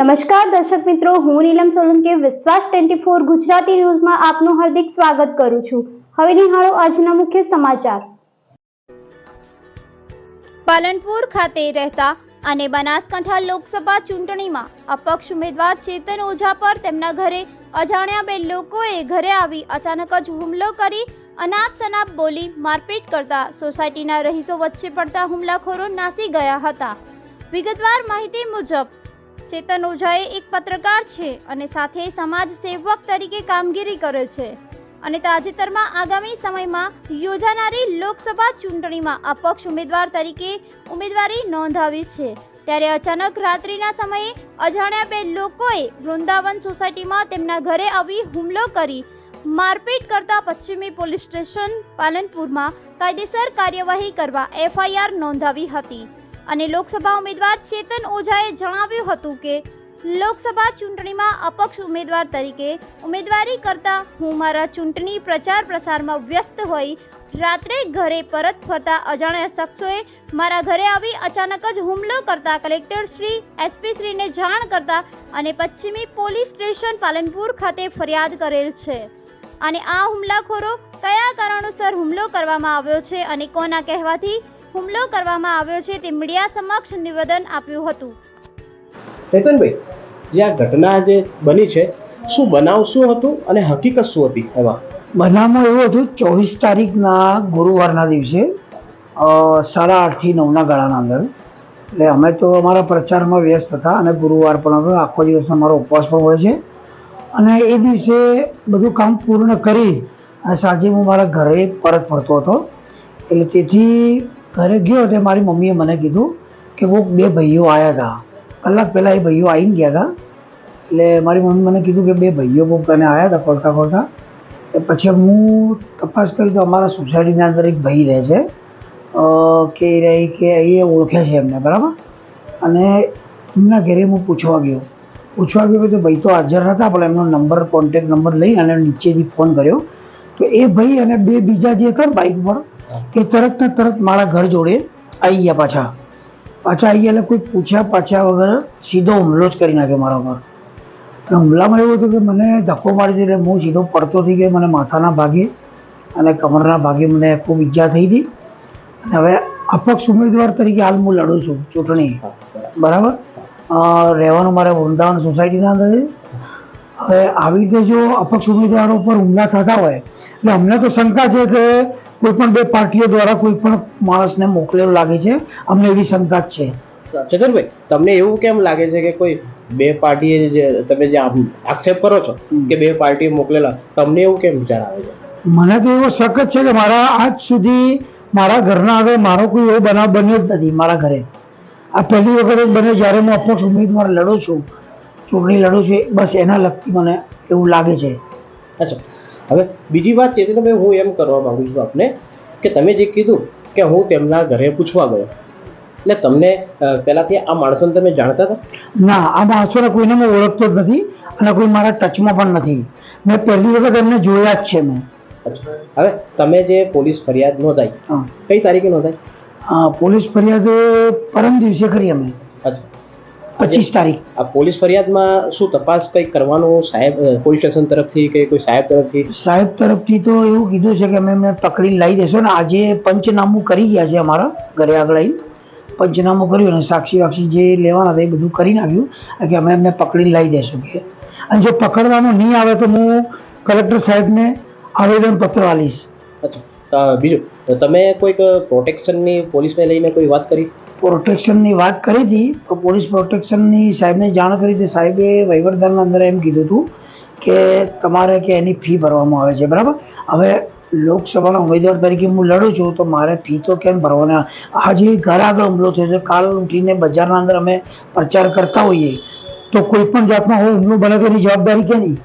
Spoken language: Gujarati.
નમસ્કાર દર્શક મિત્રો, હું નીલમ સોલંકી, વિશ્વાસ ટ્વેન્ટી ફોર ગુજરાતી ન્યૂઝમાં આપનું હાર્દિક સ્વાગત કરું છું. હવે નિહાળો આજના મુખ્ય સમાચાર. પાલનપુર ખાતે રહેતા અને બનાસકાંઠા લોકસભા ચૂંટણીમાં અપક્ષ ઉમેદવાર ચેતન ઓઝા પર તેમના ઘરે અજાણ્યા બે લોકોએ ઘરે આવી અચાનક જ હુમલો કરી, અનાપ શનાપ બોલી મારપીટ કરતા સોસાયટીના રહીશો વચ્ચે પડતા હુમલાખોરો નાસી ગયા હતા. વિગતવાર માહિતી મુજબ ચેતન ઓઝાએ એક પત્રકાર છે અને સાથે સમાજ સેવક તરીકે કામગીરી કરે છે. અને તાજેતરમાં આગામી સમયમાં યોજાનારી લોકસભા ચૂંટણીમાં અપક્ષ ઉમેદવાર તરીકે ઉમેદવારી નોંધાવી છે. ત્યારે અચાનક રાત્રિના સમયે અજાણ્યા બે લોકોએ વૃંદાવન સોસાયટીમાં તેમના ઘરે આવી હુમલો કરી મારપીટ કરતા પશ્ચિમી પોલીસ સ્ટેશન પાલનપુરમાં કાયદેસર કાર્યવાહી કરવા એફઆઈઆર નોંધાવી હતી. અને લોકસભા ઉમેદવાર ચેતન ઓઝાએ જણાવ્યું હતું કે, લોકસભા ચૂંટણીમાં અપક્ષ ઉમેદવાર તરીકે ઉમેદવારી કરતા હું મારા ચૂંટણી પ્રચાર પ્રસારમાં વ્યસ્ત હોઈ રાત્રે ઘરે પરત ફરતા અજાણ્યા શખ્સોએ મારા ઘરે આવી અચાનક જ હુમલો કરતા કલેક્ટર શ્રી, એસપી શ્રીને જાણ કરતા અને પશ્ચિમી પોલીસ સ્ટેશન પાલનપુર ખાતે ફરિયાદ કરેલ છે. અને આ હુમલાખોરો કયા કારણોસર હુમલો કરવામાં આવ્યો છે અને કોના કહેવાથી હુમલો કરવામાં આવ્યો છે તે મીડિયા સમક્ષ નિવેદન આપ્યું હતું. ચેતનભાઈ જે આ ઘટના જે બની છે શું બનાવ શું હતું અને હકીકત શું હતી એમાં? બનાવમાં એવું હતું ચોવીસ તારીખના ગુરુવારના દિવસે સાડા આઠથી નવના ગાળાના અંદર. એટલે અમે તો અમારા પ્રચારમાં વ્યસ્ત હતા અને ગુરુવાર પણ આખો દિવસ અમારો ઉપવાસ પણ હોય છે. અને એ દિવસે બધું કામ પૂર્ણ કરી અને સાંજે હું મારા ઘરે પરત ફરતો હતો. એટલે તેથી ઘરે ગયો એટલે મારી મમ્મીએ મને કીધું કે કોઈક બે ભાઈઓ આવ્યા હતા કલાક પહેલાં એ ભાઈઓ આવીને ગયા હતા એટલે મારી મમ્મી મને કીધું કે બે ભાઈઓ કોઈક તને આવ્યા હતા ફરતા ફરતા. એ પછી હું તપાસ કરી તો અમારા સોસાયટીના અંદર એક ભાઈ રહે છે. કે રહે કે એ ઓળખે છે એમને, બરાબર? અને એમના ઘરે હું પૂછવા ગયો. પૂછવા ગયો તો ભાઈ તો હાજર નહોતા પણ એમનો નંબર કોન્ટેક નંબર લઈ અને નીચેથી ફોન કર્યો. તો એ ભાઈ અને બે બીજા જે હતા બાઇક પર એ તરત ને તરત મારા ઘર જોડે આવી ગયા પાછા. પાછા આવી ગયા એટલે કોઈ પૂછ્યા પાછા વગર સીધો હુમલો જ કરી નાખ્યો મારા પર અને હુમલામાં એવું હતું કે મને ધક્કો મારી દીધો એટલે હું સીધો પડતો થઈ ગયો મને માથાના ભાગે અને કમરના ભાગે મને ખૂબ ઈજા થઈ હતી. અને હવે અપક્ષ ઉમેદવાર તરીકે હાલ હું લડું છું ચૂંટણી. બરાબર. રહેવાનું મારે વૃંદાવન સોસાયટીના અંદર છે આવી રીતે જો અપક્ષ ઉમેદવારો પર હુમલા થતા હોય એટલે અમને તો શંકા છે કે કોઈ પણ બે પાર્ટીઓ દ્વારા કોઈ પણ માણસને મોકલેલો લાગે છે. અમને એવી શંકા જ છે. ચતુરભાઈ તમને એવું કેમ લાગે છે કે કોઈ બે પાર્ટીએ જે તમે જે આક્ષેપ કરો છો કે બે પાર્ટીએ મોકલેલા તમને એવું કેમ વિચાર આવે છે? મને તો એવો શક જ છે કે મારા આજ સુધી મારા ઘરના આગળ મારો કોઈ એવો બનાવ બન્યો જ નથી મારા ઘરે. આ પહેલી વખત જ બને જ્યારે હું અપક્ષ ઉમેદવાર લડું છું. ચૂંટણી લડું છું બસ એના લગતી મને એવું લાગે છે. અચ્છા. હવે બીજી વાત ચેતનભાઈ હું એમ કરવા માગું છું આપને કે તમે જે કીધું કે હું તેમના ઘરે પૂછવા ગયો એટલે તમને પહેલાંથી આ માણસોને તમે જાણતા હતા? ના આ માણસોને કોઈને હું ઓળખતો જ નથી અને કોઈ મારા ટચમાં પણ નથી. મેં પહેલી વખત એમને જોયા જ છે મેં. હવે તમે જે પોલીસ ફરિયાદ નોંધાઈ. કઈ તારીખે નોંધાઈ? પોલીસ ફરિયાદ પરમ દિવસે કરી અમે. અચ્છા. પચીસ તારીખ. આ પોલીસ ફરિયાદમાં શું તપાસ કંઈક કરવાનો સાહેબ પોલીસ સ્ટેશન તરફથી કે કોઈ સાહેબ તરફથી? સાહેબ તરફથી તો એવું કીધું છે કે અમે એમને પકડી લાવી દેશો ને આજે પંચનામું કરી ગયા છે અમારા ઘરે આગળ આવીને. પંચનામું કર્યું અને સાક્ષી વાક્ષી જે લેવાના હતા એ બધું કરી નાખ્યું કે અમે એમને પકડીને લાવી દેશું કે. અને જો પકડવાનું નહીં આવે તો હું કલેક્ટર સાહેબને આવેદનપત્ર તો બીજું તમે કોઈક પ્રોટેક્શનની પોલીસને લઈને કોઈ વાત કરી? પ્રોટેક્શનની વાત કરી હતી, તો પોલીસ પ્રોટેક્શનની સાહેબને જાણ કરી હતી. સાહેબે વહીવટદારના અંદર એમ કીધું હતું કે તમારે કે એની ફી ભરવામાં આવે છે, બરાબર? હવે લોકસભાના ઉમેદવાર તરીકે હું લડું છું, તો મારે ફી તો કેમ ભરવાના? આજે ઘર આગળ હુમલો થયો છે, કાલ ઉઠીને બજારના અંદર અમે પ્રચાર કરતા હોઈએ, તો કોઈ પણ જાતનો હું હુમલો બને તેની જવાબદારી કે કેની